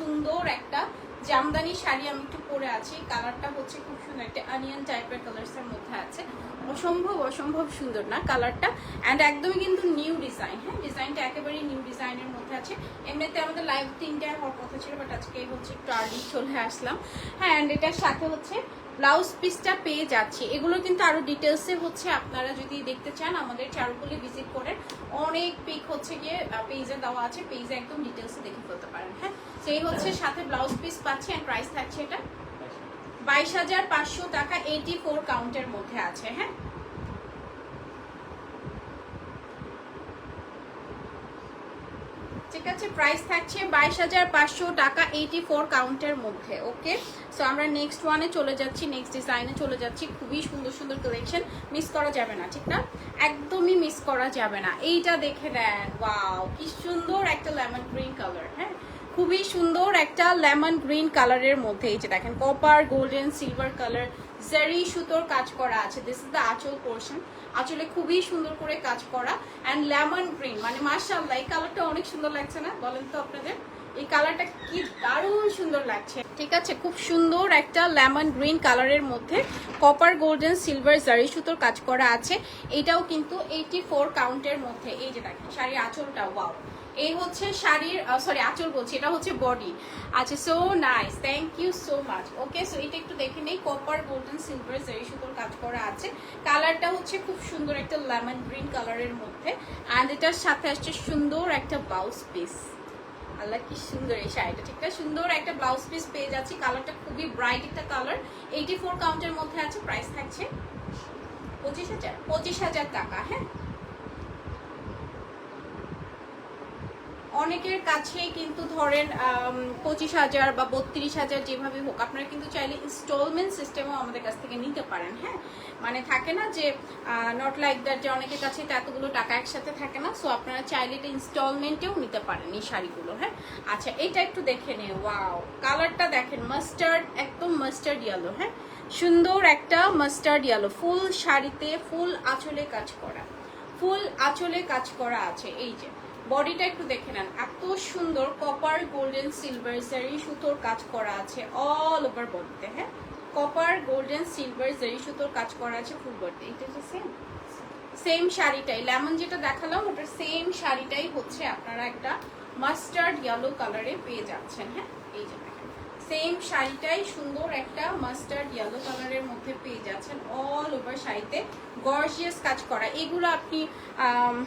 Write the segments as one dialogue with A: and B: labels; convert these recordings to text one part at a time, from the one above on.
A: সুন্দর একটা জামদানি শাড়ি আমি একটু পরে আছি। কালারটা হচ্ছে খুব সুন্দর, একটা অনিয়ন টাইপের কালার্স এর মধ্যে আছে। অসম্ভব অসম্ভব সুন্দর না কালারটা অ্যান্ড একদমই কিন্তু নিউ ডিজাইন হ্যাঁ? ডিজাইনটা একেবারেই নিউ ডিজাইনের মধ্যে আছে। এমনিতে আমাদের লাইভ তিনটায় হওয়ার কথা ছিল বাট আজকে হচ্ছে একটু আর্লি চলে আসলাম। হ্যাঁ অ্যান্ড এটার সাথে হচ্ছে ব্লাউজ পিসটা পেয়ে যাচ্ছি। এগুলো কিন্তু আরও ডিটেলসে হচ্ছে আপনারা যদি দেখতে চান, আমাদের চারুকুলি ভিজিট করে অনেক পিক হচ্ছে গিয়ে পেজে দেওয়া আছে। পেজে একদম ডিটেলসে দেখে ফেলতে পারেন হ্যাঁ? সেই হচ্ছে সাথে ব্লাউজ পিস পাচ্ছি অ্যান্ড প্রাইস থাকছে এটা বাইশ হাজার। পাঁচশো টাকা এইটি ফোর কাউন্টের মধ্যে আছে হ্যাঁ ঠিক আছে প্রাইস থাকছে বাইশ হাজার পাঁচশো টাকা এইটি ফোর কাউন্টের মধ্যে, ওকে? সো আমরা নেক্সট ওয়ানে চলে যাচ্ছি নেক্সট ডিজাইনে চলে যাচ্ছি। খুবই সুন্দর সুন্দর কালেকশন মিস করা যাবে না, ঠিক না? একদমই মিস করা যাবে না। এইটা দেখে দেন ওয়াও কি সুন্দর একটা লেমন গ্রিন কালার হ্যাঁ? খুবই সুন্দর একটা লেমন গ্রিন কালারের মধ্যে এই যে দেখেন কপার গোল্ডেন সিলভার কালার জারি সুতোর কাজ করা আছে। This is the anchal portion আঁচলে খুবই সুন্দর করে কাজ করা অ্যান্ড লেমন গ্রিন মানে মার্শাল্লাহ এই কালারটা অনেক সুন্দর লাগছে না? বলেন তো আপনাদের। এই কালারটা কি দারুণ সুন্দর লাগছে। ঠিক আছে, খুব সুন্দর একটা লেমন গ্রিন কালারের মধ্যে কপার গোল্ডেন সিলভার জারি সুতোর কাজ করা আছে। এটাও কিন্তু এইটি ফোর কাউন্টের মধ্যে। এই যে দেখেন, শাড়ির আঁচলটা ওয়াও এই হচ্ছে শাড়ির সরি আঁচল বলছি, এটা হচ্ছে বডি আচ্ছা so nice thank you so much okay so এটা একটু দেখে নেই কপার গোল্ডেন সিলভার জারি সুতোর কাজ করা আছে। কালারটা হচ্ছে খুব সুন্দর একটা লেমন গ্রিন কালারের মধ্যে। অ্যান্ড এটার সাথে আসছে সুন্দর একটা ব্লাউজ পিস আল্লাহ, কি সুন্দর এই শাড়িটা, ঠিক আছে সুন্দর একটা ব্লাউজ পিস পেয়ে যাচ্ছি। কালারটা খুবই ব্রাইট একটা কালার এইটি ফোর কাউন্টের মধ্যে আছে প্রাইস থাকছে পঁচিশ হাজার পঁচিশ হাজার টাকা হ্যাঁ? অনেকের কাছে কিন্তু ধরেন পঁচিশ হাজার বা বত্রিশ হাজার যেভাবে হোক, আপনারা কিন্তু চাইলে ইনস্টলমেন্ট সিস্টেমও আমাদের কাছ থেকে নিতে পারেন হ্যাঁ? মানে থাকে না যে নট লাইক দ্যাট যে অনেকের কাছে এতগুলো টাকা একসাথে থাকে না সো আপনারা চাইলে এটা ইনস্টলমেন্টেও নিতে পারেন এই শাড়িগুলো হ্যাঁ? আচ্ছা এটা একটু দেখে নে ওয়াও কালারটা দেখেন মাস্টার্ড একদম মাস্টার্ড ইয়েলো হ্যাঁ? সুন্দর একটা মাস্টার্ড ইয়েলো ফুল শাড়িতে ফুল আঁচলে কাজ করা ফুল আঁচলে কাজ করা আছে, এই যে। বডিটা একটু দেখে নেন। এত সুন্দর কপার গোল্ডেন সিলভার জারি সুতোর কাজ করা আছে অল ওভার বডিতে হ্যাঁ? কপার গোল্ডেন সিলভার জারি সুতোর কাজ করা আছে ফুল বডিতে এটা হচ্ছে সেম সেম শাড়িটাই। লেমন যেটা দেখালাম, ওটার সেম শাড়িটাই হচ্ছে আপনারা একটা মাস্টার্ড ইয়েলো কালারে পেয়ে যাচ্ছেন হ্যাঁ? এই যে সেম শাড়িটাই সুন্দর একটা মাস্টার্ড ইয়েলো কালারের মধ্যে পেয়ে যাচ্ছেন অল ওভার শাড়িতে। গর্জিয়াস কাজ করা। এগুলো আপনি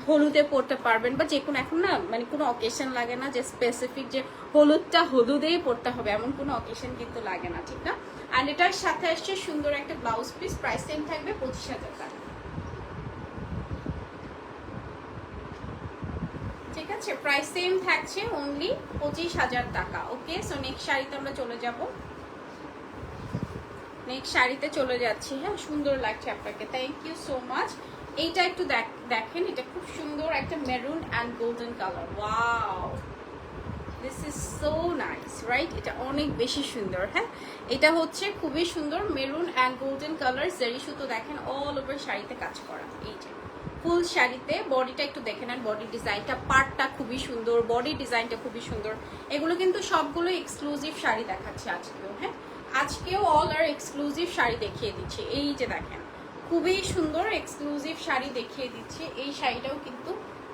A: হলুদে পরতে পারবেন বা যে কোনো এখন না মানে কোনো অকেশন লাগে না যে স্পেসিফিক যে হলুদটা হলুদেই পরতে হবে, এমন কোনো অকেশন কিন্তু লাগে না, ঠিক না? অ্যান্ড এটার সাথে আসছে সুন্দর একটা ব্লাউজ পিস প্রাইস সেম থাকবে পঁচিশ হাজার টাকা। ঠিক আছে? প্রাইস সেম থাকছে অনলি পঁচিশ হাজার টাকা। ওকে সো নেক্সট শাড়িতে আমরা চলে যাব। নেক্সট শাড়িতে চলে যাচ্ছি। হ্যাঁ সুন্দর লাগছে আপনাকে। থ্যাংক ইউ সো মাচ এইটা একটু দেখেন, এটা খুব সুন্দর একটা maroon and golden colour wow this is so nice right এটা অনেক বেশি সুন্দর হ্যাঁ? এটা হচ্ছে খুবই সুন্দর মেরুন অ্যান্ড গোল্ডেন কালার জারি সুতো দেখেন অল ওভার শাড়িতে কাজ করা। এই যে। ফুল শাড়িতে বডিটা একটু দেখে নেন, বডি ডিজাইনটা পার্টটা খুবই সুন্দর, বডি ডিজাইনটা খুবই সুন্দর। এগুলো কিন্তু সবগুলো এক্সক্লুসিভ শাড়ি দেখাচ্ছে আজকেও হ্যাঁ? আজকেও অল আর এক্সক্লুসিভ শাড়ি দেখিয়ে দিচ্ছে। এই যে দেখেন, খুবই সুন্দর এক্সক্লুসিভ শাড়ি দেখিয়ে দিচ্ছে। এই শাড়িটাও কিন্তু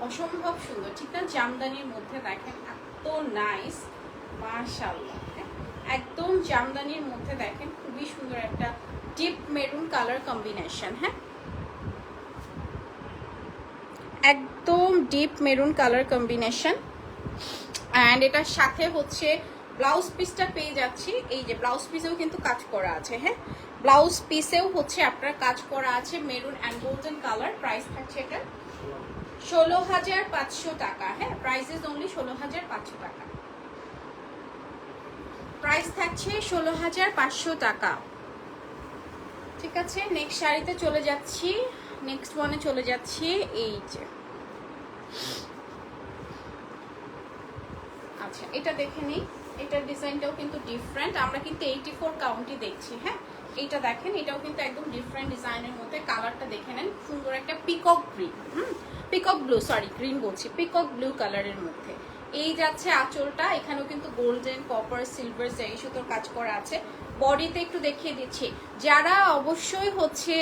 A: অসম্ভব সুন্দর। ঠিক না? জামদানির মধ্যে দেখেন, এত নাইস মার্শাল্লাহ একদম জামদানির মধ্যে দেখেন, খুবই সুন্দর একটা ডিপ মেরুন কালার কম্বিনেশন হ্যাঁ? একদম deep maroon colour combination and এটার সাথে হচ্ছে ব্লাউজ পিসটা পেয়ে যাচ্ছি। এই যে ব্লাউজ পিসেও কিন্তু কাজ করা আছে হ্যাঁ? ব্লাউজ পিসেও হচ্ছে আপনার কাজ করা আছে maroon and golden colour price থাকছে এটা ষোলো হাজার পাঁচশো টাকা হ্যাঁ? প্রাইস ইজ অনলি ষোলো হাজার পাঁচশো টাকা। প্রাইস থাকছে ষোলো হাজার পাঁচশো টাকা। ঠিক আছে? নেক্সট শাড়িতে চলে যাচ্ছি। নেক্সট ওয়ানে চলে যাচ্ছি। এই যে। আচ্ছা এটা দেখে নিই। এটার ডিজাইনটাও কিন্তু ডিফারেন্ট আমরা কিন্তু এইটি ফোর কাউন্টই দেখছি হ্যাঁ? এইটা দেখেন, এটাও কিন্তু একদম ডিফারেন্ট ডিজাইনের মধ্যে। কালারটা দেখে নেন, সুন্দর একটা পিকক গ্রিন হুম? পিকক ব্লু সরি গ্রিন বলছি পিকক ব্লু কালারের মধ্যে। এই যাচ্ছে আঁচলটা, এখানেও কিন্তু গোল্ডেন কপার সিলভার জারি সুতোর কাজ করা আছে। বডিতে একটু দেখিয়ে দিচ্ছি। যারা অবশ্যই হচ্ছে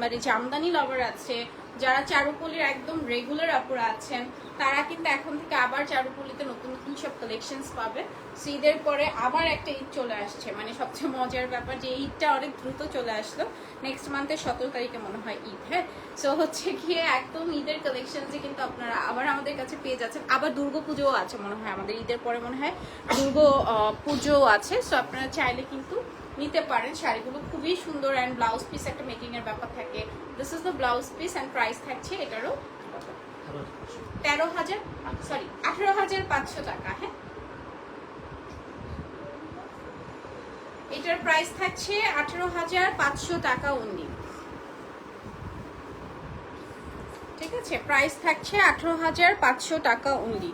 A: মানে জামদানি লাভার আছে যারা চারুপলির একদম রেগুলার আপুরা আছেন তারা কিন্তু এখন থেকে আবার চারুপলিতে নতুন নতুন সব কালেকশনস পাবে। So, ঈদের পরে আবার একটা ঈদ চলে আসছে। মানে সবচেয়ে মজার ব্যাপার যে ঈদটা অনেক দ্রুত চলে আসলো। নেক্সট মান্থের সতেরো তারিখে মনে হয় ঈদ হ্যাঁ? সো হচ্ছে গিয়ে একদম ঈদের কালেকশনসে কিন্তু আপনারা আবার আমাদের কাছে পেয়ে যাচ্ছেন। আবার দুর্গা পুজোও আছে মনে হয় আমাদের ঈদের পরে মনে হয়। দুর্গা পুজোও আছে। সো আপনারা চাইলে কিন্তু নিতে পারেন। শাড়িগুলো খুবই সুন্দর অ্যান্ড ব্লাউজ পিস একটা মেকিং এর ব্যাপার থাকে। This is the blouse piece and price থাকছে এটারও তেরো হাজার সরি আঠেরো হাজার পাঁচশো টাকা হ্যাঁ? এটার প্রাইস থাকছে আঠেরো হাজার পাঁচশো টাকা অনলি ঠিক আছে? প্রাইস থাকছে আঠেরো হাজার পাঁচশো টাকা অনলি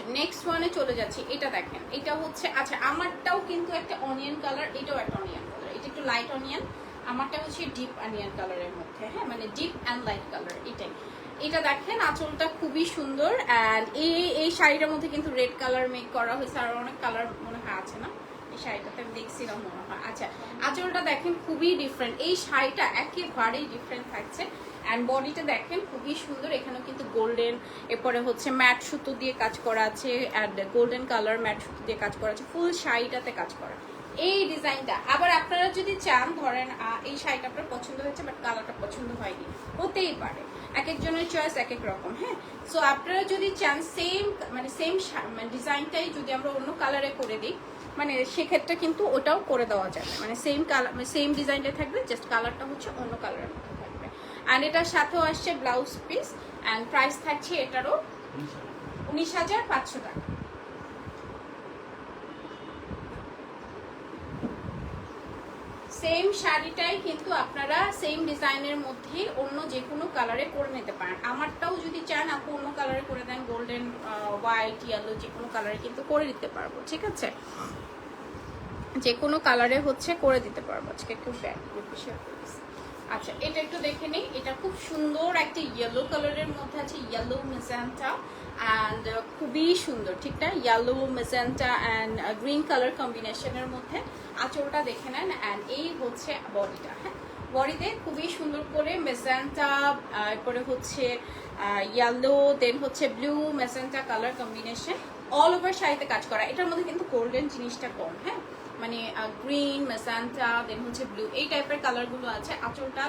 A: আচ্ছা নেক্সট ওয়ানে চলে যাচ্ছি, এটা দেখেন, এটা হচ্ছে আচ্ছা আমারটাও কিন্তু একটা অনিয়ন কালার এটাও একটা অনিয়ন কালার এটা একটু লাইট অনিয়ন আমারটা হচ্ছে ডিপ অনিয়ন কালারের মধ্যে হ্যাঁ মানে ডিপ অ্যান্ড লাইট কালার এটাই। এটা দেখেন, আঁচলটা খুবই সুন্দর অ্যান্ড এই এই শাড়িটার মধ্যে কিন্তু রেড কালার মেক করা হয়েছে, আর অনেক কালার মনে হয় আছে না? এই শাড়িটাতে আমি দেখছিলাম মনে হয়। আচ্ছা আঁচলটা দেখেন খুবই ডিফারেন্ট এই শাড়িটা একেবারেই ডিফারেন্ট থাকছে। অ্যান্ড বডিটা দেখেন খুবই সুন্দর। এখানেও কিন্তু গোল্ডেন এরপরে হচ্ছে ম্যাট সুতো দিয়ে কাজ করা আছে অ্যান্ড গোল্ডেন কালার ম্যাট সুতো দিয়ে কাজ করা আছে। ফুল শাড়িটাতে কাজ করা। এই ডিজাইনটা আবার আপনারা যদি চান, ধরেন এই শাড়িটা আপনার পছন্দ হয়েছে বাট কালারটা পছন্দ হয়নি, হতেই পারে। এক একজনের চয়েস এক এক রকম হ্যাঁ? সো আপনারা যদি চান সেম মানে সেম মানে ডিজাইনটাই যদি আমরা অন্য কালারে করে দিই মানে সেক্ষেত্রে কিন্তু ওটাও করে দেওয়া যাবে। মানে সেম কালার সেম ডিজাইনটা থাকবে জাস্ট কালারটা হচ্ছে অন্য কালারের অ্যান্ড এটার সাথেও আসছে ব্লাউজ পিস অ্যান্ড প্রাইস থাকছে এটারও উনিশ হাজার পাঁচশো টাকা। সেম শাড়িটাই কিন্তু আপনারা সেম ডিজাইনের মধ্যে অন্য যে কোনো কালারে করে নিতে পারেন। আমারটাও যদি চান, আপু অন্য কালারে করে দেন গোল্ডেন হোয়াইট ইয়েলো যে কোনো কালারে কিন্তু করে দিতে পারব, ঠিক আছে? যে কোনো কালারে হচ্ছে করে দিতে পারব। আজকে একটু ব্যাক আচ্ছা এটা একটু দেখে নিই। এটা খুব সুন্দর একটা ইয়েলো কালারের মধ্যে আছে ইয়েলো মেজান্টা অ্যান্ড খুবই সুন্দর, ঠিক না? Yellow magenta and green colour কম্বিনেশনের মধ্যে আঁচলটা দেখে নেন অ্যান্ড এই হচ্ছে বডিটা হ্যাঁ? বডিতে খুবই সুন্দর করে মেজান্টা এরপরে হচ্ছে ইয়েলো দেন হচ্ছে blue magenta colour combination all over শাড়িতে কাজ করা। এটার মধ্যে কিন্তু গোল্ডেন জিনিসটা কম হ্যাঁ? মানে গ্রিন মেসান্টা দেন হচ্ছে ব্লু এই টাইপের কালারগুলো আছে। আঁচলটা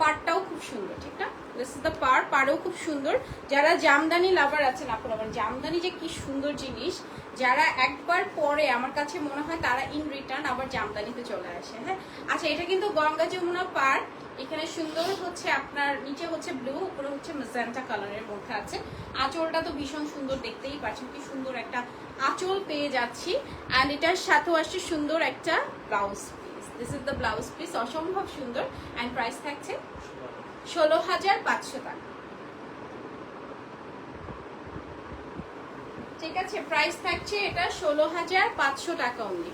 A: পাড়টাও খুব সুন্দর, ঠিক না? দিস ইজ দ্য পার পাড়ও খুব সুন্দর। যারা জামদানি লাভার আছেন আপনারা বলেন, জামদানি যে কি সুন্দর জিনিস, যারা একবার পরে, আমার কাছে মনে হয় তারা ইন রিটার্ন আবার জামদানিতে চলে আসে হ্যাঁ? আচ্ছা এটা কিন্তু গঙ্গা যমুনা পার এখানে সুন্দর হচ্ছে আপনার, নিচে হচ্ছে ব্লু উপরে হচ্ছে মেজান্টা কালারের মধ্যে আছে। আঁচলটা তো ভীষণ সুন্দর দেখতেই পাচ্ছেন, কি সুন্দর একটা আঁচল পেয়ে যাচ্ছি অ্যান্ড এটার সাথেও আসছে সুন্দর একটা blouse piece this is the blouse piece অসম্ভব সুন্দর অ্যান্ড প্রাইস থাকছে ষোলো হাজার পাঁচশো টাকা। ঠিক আছে প্রাইস থাকছে এটা ষোলো হাজার পাঁচশো টাকা অনলি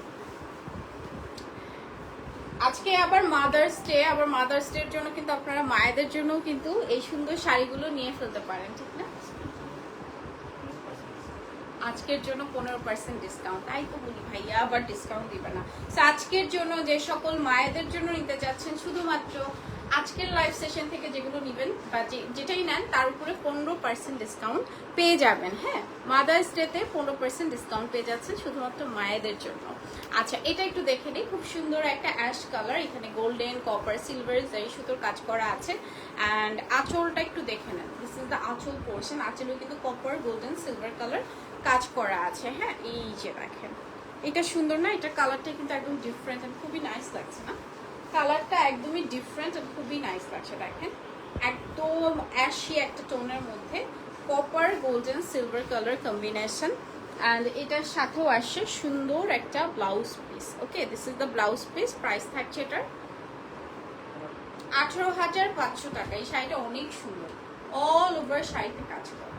A: আজকে আবার মাদার্স ডে আবার মাদার্স ডের জন্য কিন্তু আপনারা মায়েদের জন্য কিন্তু এই সুন্দর শাড়িগুলো নিয়ে ফেলতে পারেন, ঠিক না? আজকের জন্য পনেরো পার্সেন্ট ডিসকাউন্ট তাই তো বলি ভাইয়া, আবার ডিসকাউন্ট দিবে না। আজকের জন্য যে সকল মায়েদের জন্য নিতে যাচ্ছেন, শুধুমাত্র আজকের লাইভ সেশন থেকে যেগুলো নেবেন বা যেটাই নেন, তার উপরে পনেরো পার্সেন্ট ডিসকাউন্ট পেয়ে যাবেন হ্যাঁ? মাদার্স ডেতে পনেরো পার্সেন্ট ডিসকাউন্ট পেয়ে যাচ্ছেন শুধুমাত্র মায়েদের জন্য। আচ্ছা এটা একটু দেখে নিই। খুব সুন্দর একটা অ্যাশ কালার এখানে গোল্ডেন কপার সিলভার এই সুতোর কাজ করা আছে। অ্যান্ড আঁচলটা একটু দেখে নেন। This is the anchal portion আঁচলও কিন্তু কপার গোল্ডেন সিলভার কালার কাজ করা আছে হ্যাঁ? এই যে দেখেন। এটা সুন্দর না? এটা কালারটা কিন্তু একদম ডিফারেন্ট খুবই নাইস লাগছে না? কালারটা একদমই ডিফারেন্ট খুবই নাইস লাগছে, দেখেন। একদম অ্যাশি একটা টোনের মধ্যে copper golden silver colour combination and এটার সাথেও আসছে সুন্দর একটা blouse piece okay this is the blouse piece price থাকছে এটার আঠেরো হাজার পাঁচশো টাকা। এই শাড়িটা অনেক সুন্দর। অল ওভার শাড়িতে কাজ করা?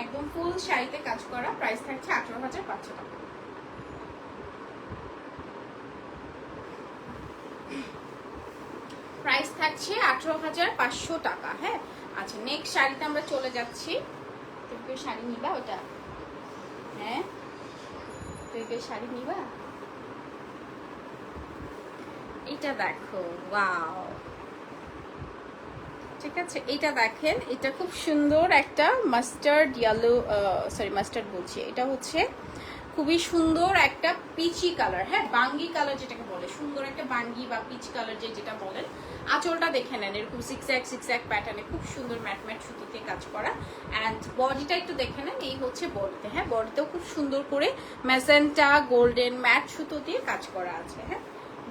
A: একদম ফুল শাড়িতে কাজ করা প্রাইস থাকছে আঠেরো হাজার পাঁচশো টাকা। প্রাইস থাকছে আঠেরো হাজার পাঁচশো টাকা হ্যাঁ? আচ্ছা নেক্সট শাড়িতে আমরা চলে যাচ্ছি। তুমি কি শাড়ি নিবা ওটা? হ্যাঁ? তুই কি শাড়ি নিবা? এটা দেখো ওয়াও ঠিক আছে? এটা দেখেন, এটা খুব সুন্দর একটা মাস্টার্ড ইয়েলো সরি মাস্টার্ড বলছি। এটা হচ্ছে খুবই সুন্দর একটা পিচি কালার হ্যাঁ? বাঙ্গি কালার যেটাকে বলে, সুন্দর একটা বাঙ্গি বা পিচ কালার যে যেটা বলেন, আঁচলটা দেখে নেন। এরকম সিক্স এক সিক্স এক প্যাটার্নে খুব সুন্দর ম্যাট ম্যাট সুতিতে কাজ করা। অ্যান্ড বডিটা একটু দেখে নেন, এই হচ্ছে বডিতে হ্যাঁ? বডিতেও খুব সুন্দর করে ম্যাজেন্টা গোল্ডেন ম্যাট সুতো দিয়ে কাজ করা আছে হ্যাঁ?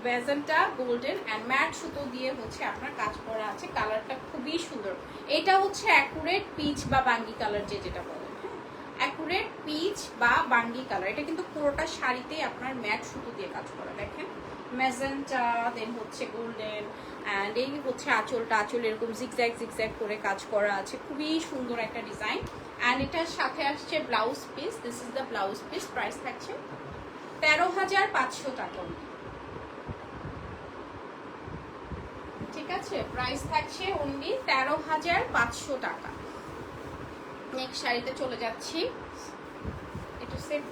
A: ভেজেন্টা গোল্ডেন অ্যান্ড ম্যাট সুতো দিয়ে হচ্ছে আপনার কাজ করা আছে। কালারটা খুবই সুন্দর। এটা হচ্ছে অ্যাকুরেট পিচ বা বাঙ্গি কালার যে যেটা হ্যাঁ? অ্যাকুরেট পিচ বা বাঙ্গি কালার এটা কিন্তু পুরোটা শাড়িতেই আপনার ম্যাট সুতো দিয়ে কাজ করা। দেখেন ম্যাজেন্টা দেন হচ্ছে গোল্ডেন অ্যান্ড এই হচ্ছে আঁচলটা, আঁচল এরকম জিগজ্যাগ জিগজ্যাগ করে কাজ করা আছে। খুবই সুন্দর একটা ডিজাইন অ্যান্ড এটার সাথে আসছে blouse piece this is the blouse piece price থাকছে তেরো হাজার পাঁচশো টাকা। ঠিক আছে? প্রাইস থাকছে অনলি তেরো হাজার পাঁচশো টাকা। নেক্সট শাড়িতে চলে যাচ্ছি। এটা সেম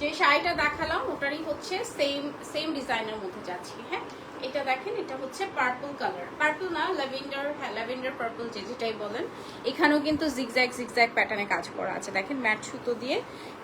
A: যে শাড়িটা দেখালাম, ওটারই হচ্ছে সেম সেম ডিজাইনের মধ্যে যাচ্ছি হ্যাঁ? এটা দেখেন, এটা হচ্ছে পার্পল কালার পার্পল না ল্যাভেন্ডার হ্যাঁ ল্যাভেন্ডার পার্পল যে যেটাই বলেন। এখানেও কিন্তু জিগজ্যাগ জিগজ্যাগ প্যাটার্নে কাজ করা আছে। দেখেন, ম্যাট সুতো দিয়ে।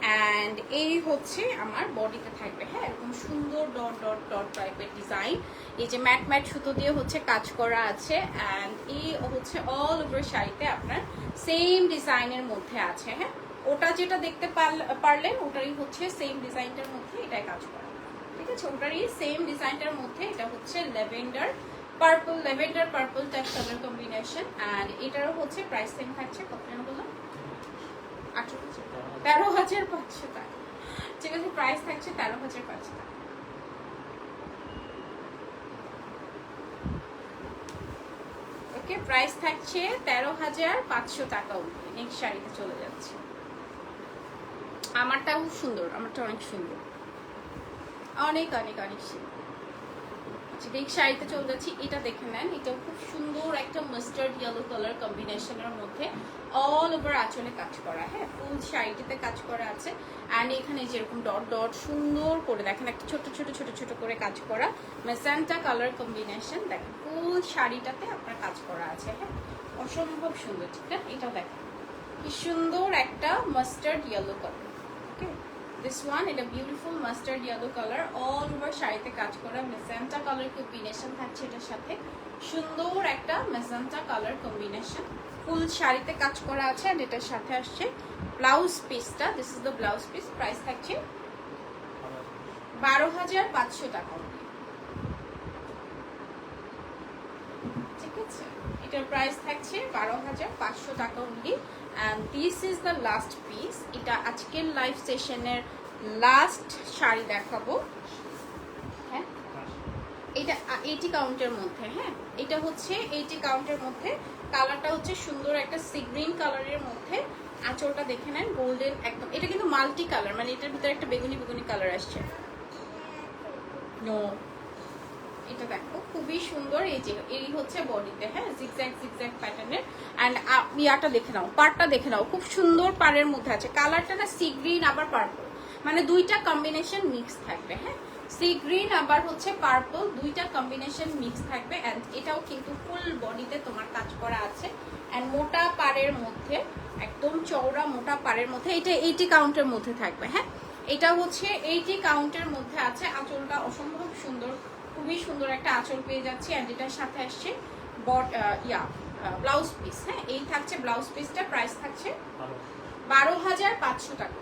A: অ্যান্ড এই হচ্ছে আমার বডিতে থাকবে হ্যাঁ? এরকম সুন্দর ডট ডট ডট টাইপের ডিজাইন এই যে ম্যাট ম্যাট সুতো দিয়ে হচ্ছে কাজ করা আছে। অ্যান্ড এই হচ্ছে অল ওভার শাড়িতে আপনার সেম ডিজাইনের মধ্যে আছে হ্যাঁ? ওটা যেটা দেখতে পারল- পারলেন, ওটারই হচ্ছে সেম ডিজাইনটার মধ্যে এটাই কাজ করা। ঠিক আছে? ওটারই সেম ডিজাইনটার মধ্যে এটা হচ্ছে lavender purple lavender purple type colour combination and এটারও হচ্ছে প্রাইস সেম থাকছে। কত যেন বললাম? তেরো হাজার পাঁচশো টাকা। ঠিক আছে? প্রাইস থাকছে তেরো হাজার পাঁচশো টাকা। ওকে প্রাইস থাকছে তেরো হাজার পাঁচশো টাকা অবধি। নেক্সট শাড়িতে চলে যাচ্ছে। আমারটাও সুন্দর, আমারটা অনেক সুন্দর। অনেক অনেক অনেক সুন্দর। আচ্ছা নেক্সট শাড়িতে চলে যাচ্ছি, এটা দেখে নেন। এটা খুব সুন্দর একটা মাস্টার্ড ইয়েলো কালার কম্বিনেশনের মধ্যে অল ওভার আঁচলে কাজ করা হ্যাঁ? ফুল শাড়িটিতে কাজ করা আছে। অ্যান্ড এখানে যেরকম ডট ডট সুন্দর করে দেখেন, একটা ছোট ছোট ছোট ছোট করে কাজ করা মেসান্টা কালার কম্বিনেশন দেখেন, ফুল শাড়িটাতে আপনার কাজ করা আছে হ্যাঁ? অসম্ভব সুন্দর, ঠিক না? এটাও দেখেন। কি সুন্দর একটা mustard yellow colour this one এটা beautiful mustard yellow colour all over শাড়িতে কাজ করা মেসান্টা কালার কম্বিনেশন থাকছে এটার সাথে। সুন্দর একটা মেসান্টা কালার কম্বিনেশন ফুল শাড়িতে কাজ করা আছে আর এটার সাথে আসছে ব্লাউজ পিসটা this is the blouse piece price থাকছে বারো হাজার পাঁচশো টাকা। ঠিক আছে? এটার প্রাইস থাকছে বারো হাজার পাঁচশো টাকা only and this is the last piece এটা আজকের লাইভ সেশনের লাস্ট শাড়ি দেখাবো। হ্যাঁ? এটা এইটি কাউন্টের মধ্যে হ্যাঁ? এটা হচ্ছে এইটি কাউন্টের মধ্যে। কালারটা হচ্ছে সুন্দর একটা সি গ্রিন কালারের মধ্যে। আঁচলটা দেখে নেন গোল্ডেন একদম। এটা কিন্তু মাল্টি কালার মানে এটার ভিতরে একটা বেগুনি বেগুনি কালার আসছে। নো এটা দেখো, খুবই সুন্দর। এই যে, এই হচ্ছে বডিতে হ্যাঁ জিগজ্যাগ জিগজ্যাগ প্যাটার্নের অ্যান্ড ইয়াটা দেখে নাও, পাড়টা দেখে নাও, খুব সুন্দর পাড়ের মধ্যে আছে। কালারটা না সি গ্রিন আবার পার্পল মানে দুইটা কম্বিনেশন মিক্স থাকবে হ্যাঁ? সি গ্রিন আবার হচ্ছে পার্পল দুইটা কম্বিনেশন মিক্স থাকবে। অ্যান্ড এটাও কিন্তু ফুল বডিতে তোমার কাজ করা আছে। অ্যান্ড মোটা পাড়ের মধ্যে, একদম চওড়া মোটা পাড়ের মধ্যে, এটা এইটি কাউন্টের মধ্যে থাকবে হ্যাঁ? এটা হচ্ছে এইটি কাউন্টের মধ্যে আছে। আঁচলটা অসম্ভব সুন্দর খুবই সুন্দর একটা আঁচল পেয়ে যাচ্ছি অ্যান্ড এটার সাথে আসছে বট ইয়া ব্লাউজ পিস হ্যাঁ? এই থাকছে ব্লাউজ পিসটা প্রাইস থাকছে বারো হাজার পাঁচশো টাকা।